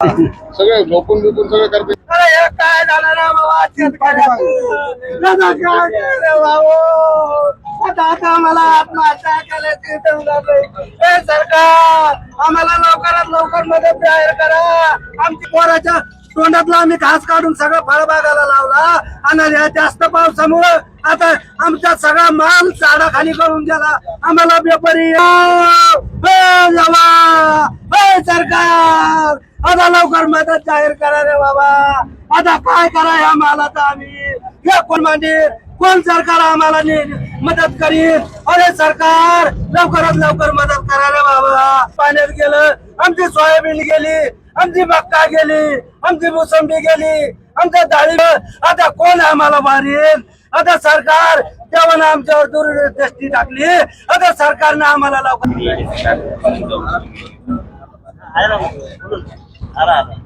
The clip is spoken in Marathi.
सगळे झोपून झोपून सगळे करते. काय झालं बाबा? आता आम्हाला आत्महत्या करायची हे सरकार आम्हाला लवकरात लवकर मदत जाहीर करा. आमची पोराच्या तोंडातला आम्ही घास काढून सगळं फळबागाला लावला. आणि या जास्त पावसामुळं आता आमचा सगळा माल झाडाखाली करून गेला. आम्हाला बेपारी सरकार आता लवकर मदत जाहीर करा रे बाबा. आता काय करा या मालाचा आम्ही? हे कोण मांडे कोण सरकार आम्हाला मदत करील? अरे सरकार लवकरात लवकर मदत करा रे बाबा. पाण्यात गेलं आमची सोयाबीन गेली आमची मक्का गेली आमची मोसंबी गेली आमच्या डाळिंब आता कोण आम्हाला मारीन आता सरकार तेव्हा आमच्यावर दूरदृष्टी टाकली आता सरकारनं आम्हाला लवकर Ayo, kamu.